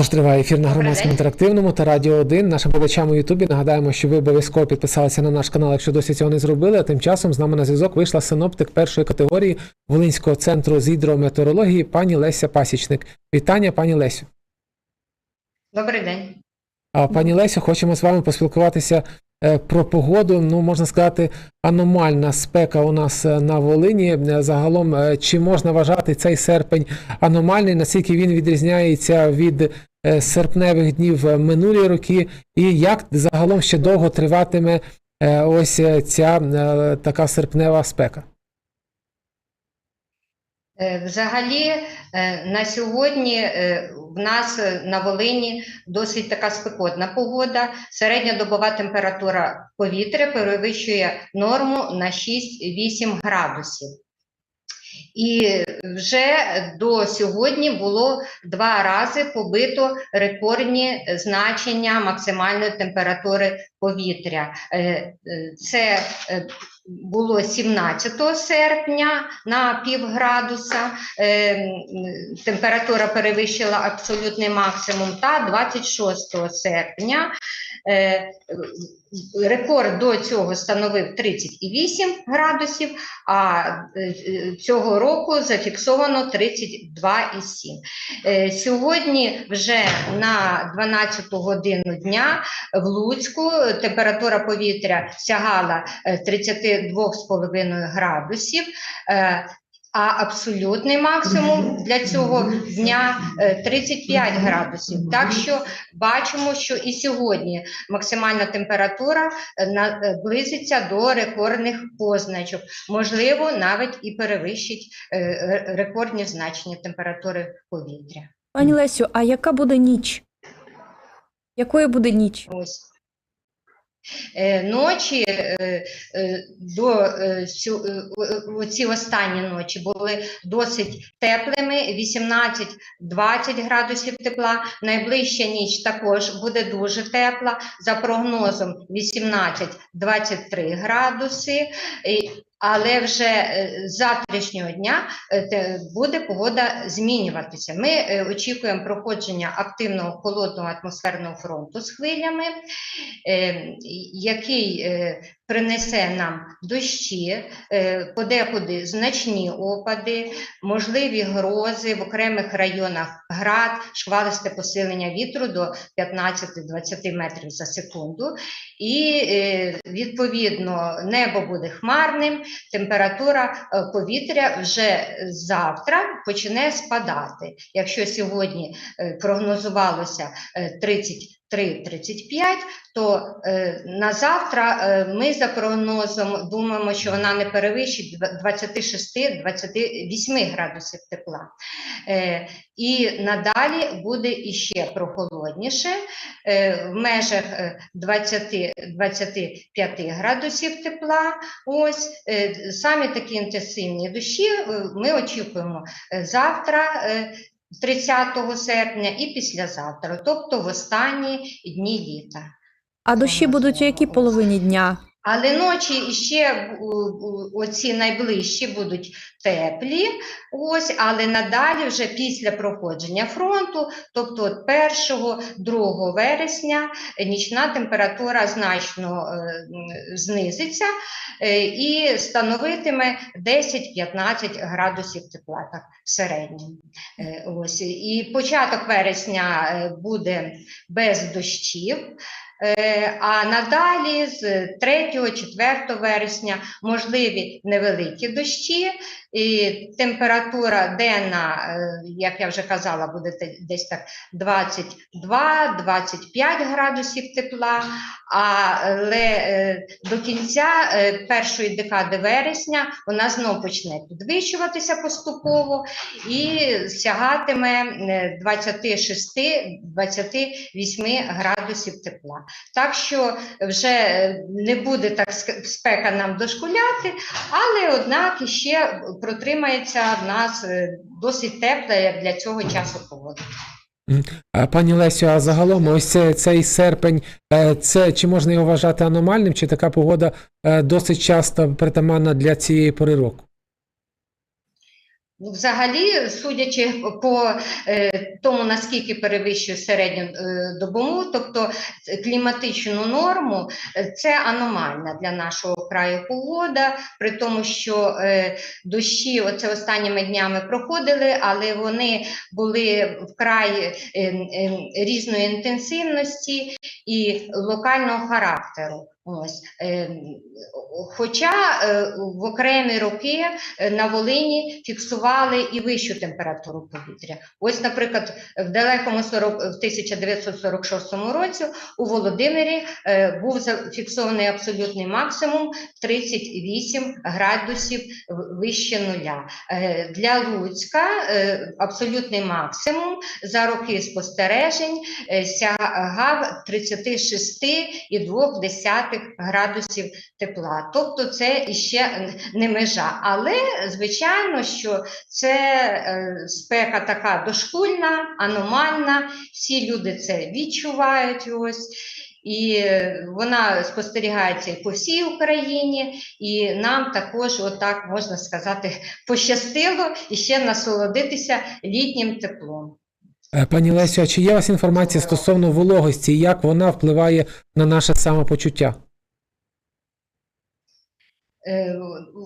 Тож триває ефір на громадському інтерактивному та радіо 1. Нашим глядачам у Ютубі нагадаємо, що ви обов'язково підписалися на наш канал, якщо досі цього не зробили. А тим часом з нами на зв'язок вийшла синоптик першої категорії Волинського центру з гідрометеорології пані Леся Пасічник. Вітання, пані Лесю. Добрий день. А пані Лесю, хочемо з вами поспілкуватися е, про погоду. Ну, можна сказати, аномальна спека у нас е, на Волині. Е, Загалом, чи можна вважати цей серпень аномальний, наскільки він відрізняється від серпневих днів е, минулі роки, і як загалом ще довго триватиме е, ось е, ця е, така серпнева спека? Е, Взагалі, е, на сьогодні е, в нас е, на Волині досить така спекотна погода. Середня добова температура повітря перевищує норму на 6-8 градусів. І вже до сьогодні було два рази побито рекордні значення максимальної температури повітря. Е, е, Це е, було 17 серпня на півградуса, е, м, температура перевищила абсолютний максимум, та 26 серпня рекорд до цього становив 38 градусів, а е, е, цього року зафіксовано 32,7. Е, Сьогодні вже на 12 годину дня в Луцьку температура повітря сягала е, 32,5 градусів. Е, А абсолютний максимум для цього дня е, 35 градусів. Так що бачимо, що і сьогодні максимальна температура е, наблизиться до рекордних позначок. Можливо, навіть і перевищить е, рекордні значення температури повітря. Пані Лесю, а яка буде ніч? Якою буде ніч? Ось. Е, Ночі е, е, до ці останні ночі були досить теплими, 18-20 градусів тепла. Найближча ніч також буде дуже тепла, за прогнозом 18-23 градуси. Але вже е, з завтрашнього дня е, буде погода змінюватися. Ми е, очікуємо проходження активного холодного атмосферного фронту з хвилями, який принесе нам дощі, подекуди значні опади, можливі грози в окремих районах град, шквалисте посилення вітру до 15-20 метрів за секунду. І відповідно небо буде хмарним, температура е, повітря вже завтра почне спадати. Якщо сьогодні е, прогнозувалося е, 30 3,35, то е, на завтра е, ми за прогнозом думаємо, що вона не перевищить 26-28 градусів тепла. Е, і надалі буде іще прохолодніше е, в межах е, 20-25 градусів тепла. Ось е, Самі такі інтенсивні душі е, ми очікуємо е, завтра. Е, 30 серпня і післязавтра, тобто в останні дні літа. А дощі будуть у якій половині дня? Але ночі ще у- у- оці найближчі будуть теплі, ось, але надалі вже після проходження фронту, тобто от 1-2 вересня, е, нічна температура значно е, знизиться е, і становитиме 10-15 градусів тепла, так, в середньому. Е, Ось. І початок вересня е, буде без дощів. Е, А надалі з 3-4 вересня можливі невеликі дощі, і температура денна, е, як я вже казала, буде десь так 22-25 градусів тепла, але е, до кінця е, першої декади вересня вона знову почне підвищуватися поступово і сягатиме е, 26-28 градусів тепла. Так що вже не буде так спека нам дошкуляти, але однак іще протримається в нас е, досить тепла як для цього часу погода. Пані Лесю, а загалом ось це, цей серпень, е, це чи можна його вважати аномальним, чи така погода е, досить часто притаманна для цієї пори року? Взагалі, судячи по е, тому, наскільки перевищує середню е, добову, тобто кліматичну норму, е, це аномальна для нашого краю погода, при тому, що дощі оце останніми днями проходили, але вони були вкрай різної інтенсивності і локального характеру. Ось. Е, Хоча е, в окремі роки е, на Волині фіксували і вищу температуру повітря. Ось, наприклад, в далекому 40, в 1946 році у Володимирі е, був зафіксований абсолютний максимум 38 градусів вище нуля. Для Луцька абсолютний максимум за роки спостережень сягав 36,2 градусів тепла. Тобто це іще не межа. Але, звичайно, що це е, спека така дошкульна, аномальна, всі люди це відчувають. Ось. І вона спостерігається по всій Україні, і нам також, отак можна сказати, пощастило і ще насолодитися літнім теплом. Е, Пані Лесю, а чи є у вас інформація стосовно вологості і як вона впливає на наше самопочуття?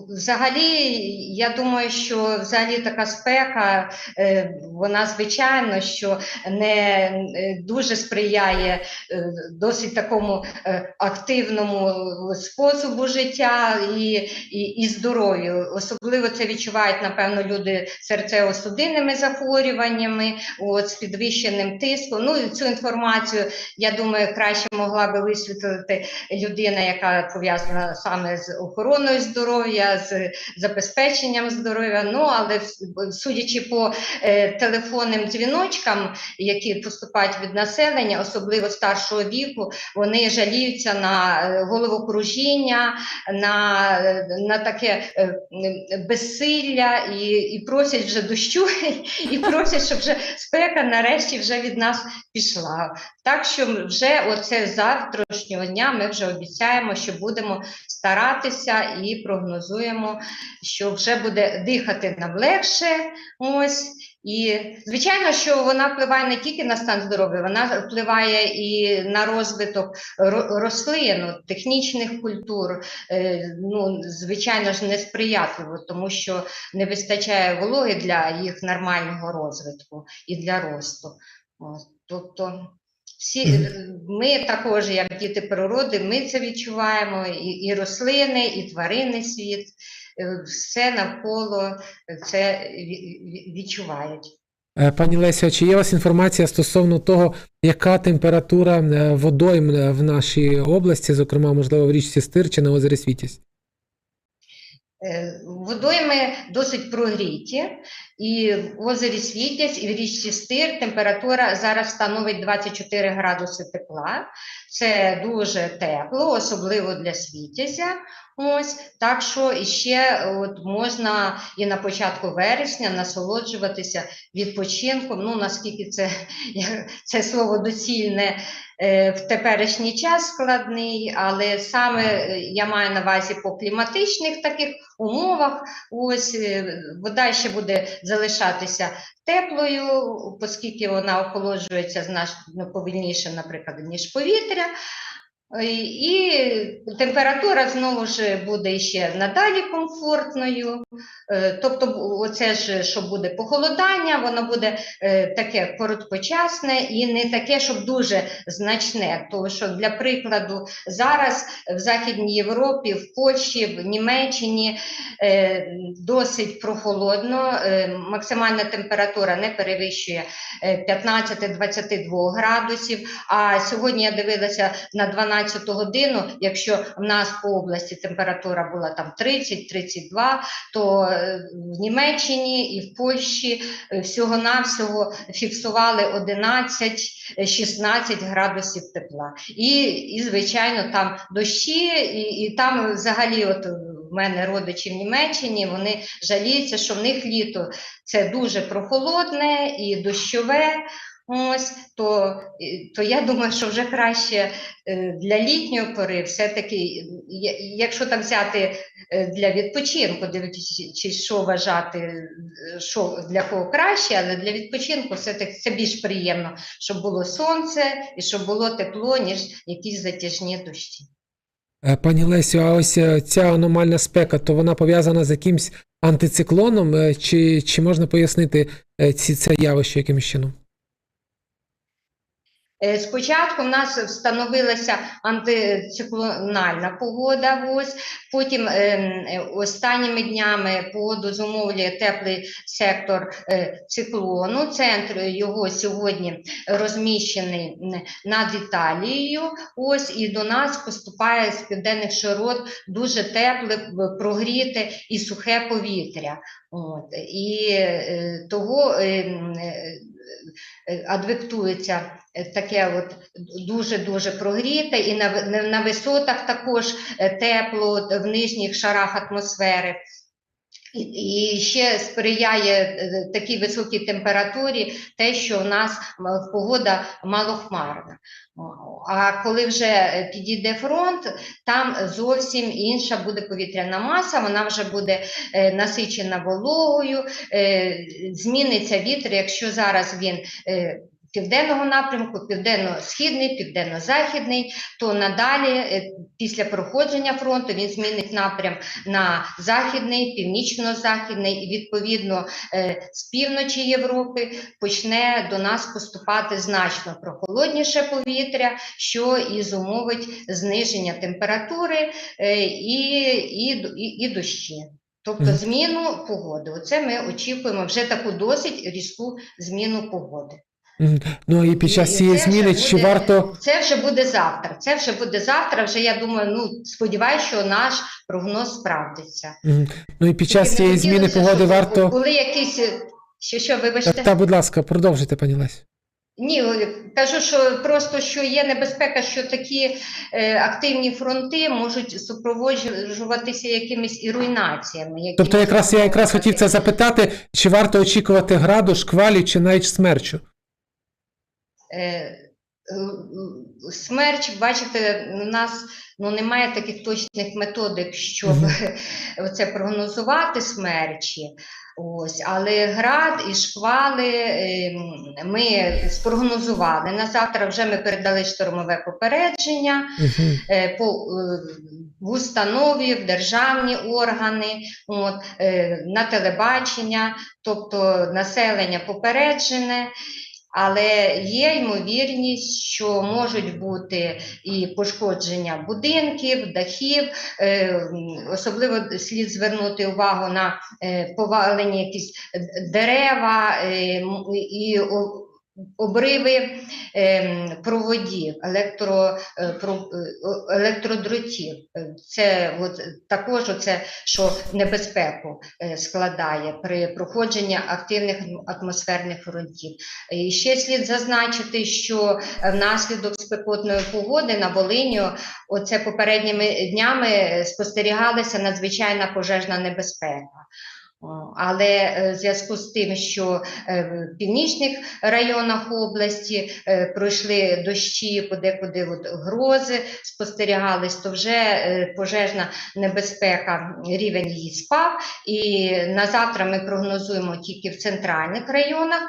Взагалі, я думаю, що взагалі така спека, е, вона звичайно, що не е, дуже сприяє е, досить такому активному способу життя і, і, і здоров'ю. Особливо це відчувають, напевно, люди серцево-судинними захворюваннями, от, з підвищеним тиском. Ну, цю інформацію, я думаю, краще могла би висвітлити людина, яка пов'язана саме з охороною здоров'я, з забезпеченням здоров'я. Ну, але судячи по е, телефонним дзвіночкам, які поступають від населення, особливо старшого віку, вони жаліються на е, головокружіння, на, е, на таке е, безсилля і, і просять вже дощу, і просять, щоб вже спека нарешті вже від нас пішла. Так що вже оце завтрашнього дня ми вже обіцяємо, що будемо старатися і прогнозуємо, що вже буде дихати нам легше. Ось. І звичайно, що вона впливає не тільки на стан здоров'я, вона впливає і на розвиток рослин, технічних культур. Е, Ну, звичайно ж, несприятливо, тому що не вистачає вологи для їх нормального розвитку і для росту. От, тобто всі, ми також, як діти природи, ми це відчуваємо, і, і рослини, і тваринний світ, е, все навколо це ві- ві- відчувають. Е, Пані Лесю, чи є у вас інформація стосовно того, яка температура е, водойм в нашій області, зокрема, можливо, в річці Стир чи на озері Світязь? Е, Водойми досить прогріті, і в озері Світязь, і в річці Стир температура зараз становить 24 градуси тепла. Це дуже тепло, особливо для Світязя. Ось так що іще от можна і на початку вересня насолоджуватися відпочинком. Ну наскільки це, це слово доцільне в теперішній час складний, але саме е, я маю на увазі по кліматичних таких умовах. Ось е, вода ще буде залишатися теплою, оскільки вона охолоджується значно повільніше, наприклад, ніж повітря. І температура знову ж буде ще надалі комфортною. Е, Тобто, оце ж, що буде похолодання, воно буде е, таке короткочасне і не таке, щоб дуже значне. Тому що, для прикладу, зараз в Західній Європі, в Польщі, в Німеччині е, досить прохолодно, максимальна температура не перевищує е, 15-22 градусів. А сьогодні я дивилася на 12 годину. Якщо в нас по області температура була там 30-32, то е, в Німеччині і в Польщі е, всього-навсього фіксували 11-16 градусів тепла. І, і, звичайно, там дощі, і, і там взагалі, от в мене родичі в Німеччині, вони жаліються, що в них літо це дуже прохолодне і дощове. Ось то, то я думаю, що вже краще е, для літньої пори, все-таки, якщо так взяти е, для відпочинку, чи що вважати, е, що для кого краще, але для відпочинку все-таки це більш приємно, щоб було сонце і щоб було тепло, ніж якісь затяжні дощі. Е, Пані Лесю, а ось е, ця аномальна спека, то вона пов'язана з якимсь антициклоном, е, чи, чи можна пояснити е, ці, це явище якимось чином? Е, Спочатку в нас встановилася антициклональна погода, ось, потім ем, е, останніми днями погоду зумовлює теплий сектор е, циклону. Центр його сьогодні розміщений над Італією. Ось і до нас поступає з південних широт дуже тепле, прогріте і сухе повітря. От, і е, того е, е, е, адвектується е, таке от дуже-дуже прогріте, і на, на висотах також е, тепло в нижніх шарах атмосфери. І, ще сприяє е, такій високій температурі те, що в нас погода малохмарна. А коли вже е, підійде фронт, там зовсім інша буде повітряна маса, вона вже буде е, насичена вологою, зміниться вітер, якщо зараз він південного напрямку, південно-східний, південно-західний, то надалі, е, після проходження фронту, він змінить напрям на західний, північно-західний, і відповідно е, з півночі Європи почне до нас поступати значно прохолодніше повітря, що і зумовить зниження температури е, і, і, і, і дощі. Тобто зміну погоди. Оце ми очікуємо вже таку досить різку зміну погоди. Мгм. Ну і під час І цієї це вже чи буде- варто. Це вже буде завтра. Це вже буде завтра. Вже я думаю, ну сподіваюся, що наш прогноз справдиться. Мгм. Ну і під час Тільки цієї зміни хотілося, погоди щоб варто. були якісь. е, Що, що, вибачте? Так, та, будь ласка, продовжуйте, пані Лесю. Ні, е, кажу, що просто що є небезпека, що такі е, активні фронти можуть супроводжуватися якимись і руйнаціями. які Тобто, якраз я якраз хотів це запитати, чи варто очікувати граду, шквалі, чи навіть смерчу? Е, е, Смерч, бачите, у нас ну, немає таких точних методик, щоб це прогнозувати смерчі. Ось, але град і шквали е, ми спрогнозували. На завтра вже ми передали штормове попередження е, по, в установі, в державні органи, от, на телебачення, тобто населення попереджене. Але є ймовірність, що можуть бути і пошкодження будинків, дахів. Е, особливо слід звернути увагу на е, повалені якісь дерева е, і о- обриви е, проводів, електро, е, е, електродротів. Е, Це от, також оце, що небезпеку складає при проходженні активних атмосферних фронтів. І ще слід зазначити, що внаслідок спекотної погоди на Волині, оце попередніми днями спостерігалася надзвичайна пожежна небезпека. Але е, в зв'язку з тим, що е, в північних районах області е, пройшли дощі, подекуди от грози спостерігались, то вже пожежна небезпека, рівень її спав. І на завтра ми прогнозуємо тільки в центральних районах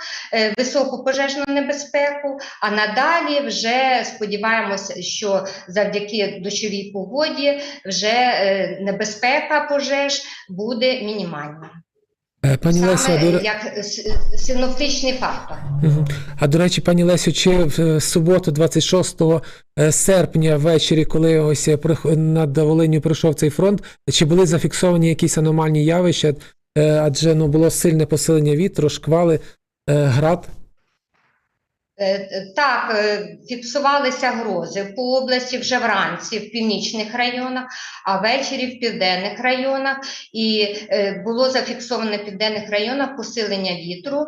високу пожежну небезпеку, а надалі вже сподіваємося, що завдяки дощовій погоді вже небезпека пожеж буде мінімальна. Е, Пані Лесю, Леся, до... як синоптичний фактор. А до речі, пані Лесю, чи в е, суботу, 26 е, серпня ввечері, коли ось над Волиню прийшов цей фронт, чи були зафіксовані якісь аномальні явища? Адже ну, було сильне посилення вітру, шквали, град. Е, е, Так, е, фіксувалися грози по області вже вранці в північних районах, а ввечері в південних районах. І було зафіксовано в південних районах посилення вітру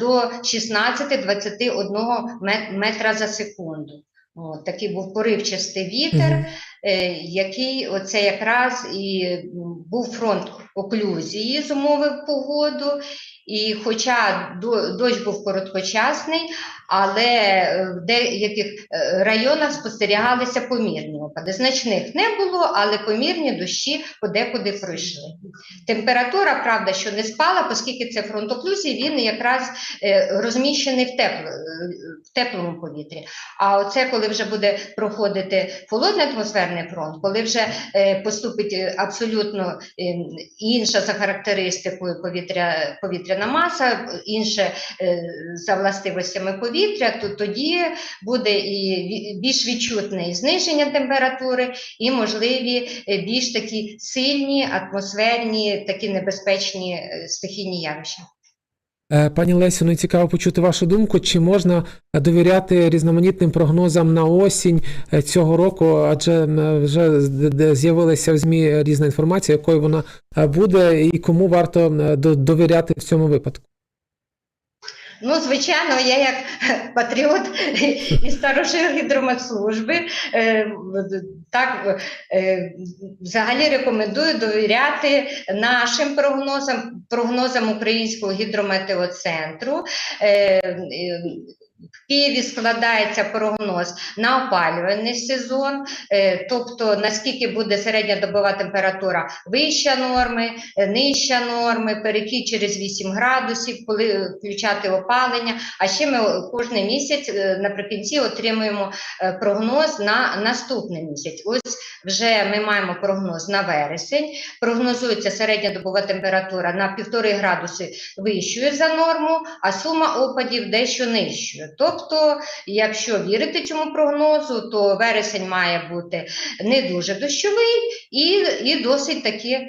до 16-21 метра за секунду. От, такий був поривчастий вітер, е, який оце якраз і був фронт оклюзії, зумовив погоду. І хоча дощ був короткочасний, але е, в деяких е, районах спостерігалися помірні опади. Значних не було, але помірні дощі подекуди пройшли. Температура, правда, що не спала, оскільки це фронтоклюзій, він якраз е, розміщений в, тепло, в теплому повітрі. А оце, коли вже буде проходити холодний атмосферний фронт, коли вже поступить абсолютно е, інша за характеристикою повітря, повітряна маса, інше е, за властивостями повітря, то тоді буде і більш відчутне зниження температури, і можливі е, більш такі сильні атмосферні, такі небезпечні е, стихійні явища. Е, Пані Лесю, ну і цікаво почути вашу думку, чи можна довіряти різноманітним прогнозам на осінь е, цього року, адже вже з'явилася в ЗМІ різна інформація, якою вона е, буде, і кому варто до- довіряти в цьому випадку. Ну, звичайно, я як патріот і старошил гідрометслужби, е, так е, взагалі рекомендую довіряти нашим прогнозам, прогнозам Українського гідрометеоцентру. Е, е, В Києві складається прогноз на опалювальний сезон, е, тобто наскільки буде середня добова температура вища норми, е, нижча норми, перехід через 8 градусів, коли включати опалення. А ще ми кожен місяць е, наприкінці отримуємо е, прогноз на наступний місяць. Ось вже ми маємо прогноз на вересень. Прогнозується середня добова температура на 1,5 градуси вищою за норму, а сума опадів дещо нижчою. Тобто, якщо вірити цьому прогнозу, то вересень має бути не дуже дощовий і, і досить таки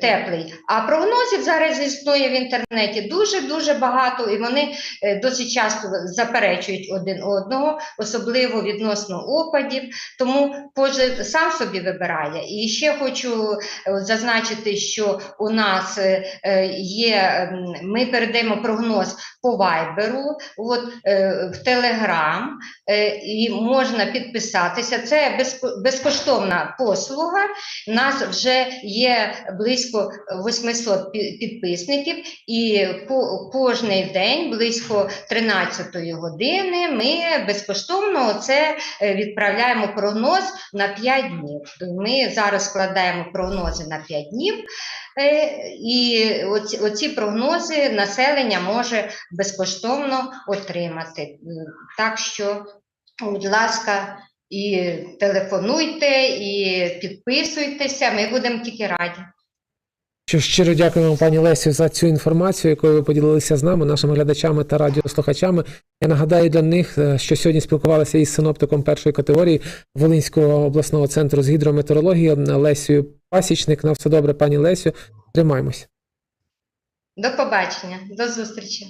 теплий. А прогнозів зараз існує в інтернеті дуже-дуже багато, і вони е, досить часто заперечують один одного, особливо відносно опадів. Тому кожен сам собі вибирає. І ще хочу е, зазначити, що у нас е, є, ми передаємо прогноз по вайберу, от, в Телеграм, і можна підписатися. Це безкоштовна послуга. У нас вже є близько 800 підписників, і ко- кожний день, близько 13 години, ми безкоштовно це е, відправляємо прогноз на 5 днів. Ми зараз складаємо прогнози на 5 днів, е, і оці, оці прогнози населення може безкоштовно отримати. Так що, будь ласка, і телефонуйте, і підписуйтеся, ми будемо тільки раді. Що щиро дякуємо пані Лесю за цю інформацію, якою ви поділилися з нами, нашими глядачами та радіослухачами. Я нагадаю для них, е, що сьогодні спілкувалися із синоптиком першої категорії Волинського обласного центру з гідрометеорології Лесією Пасічник. На все добре, пані Лесю. Тримаємось. До побачення, до зустрічі.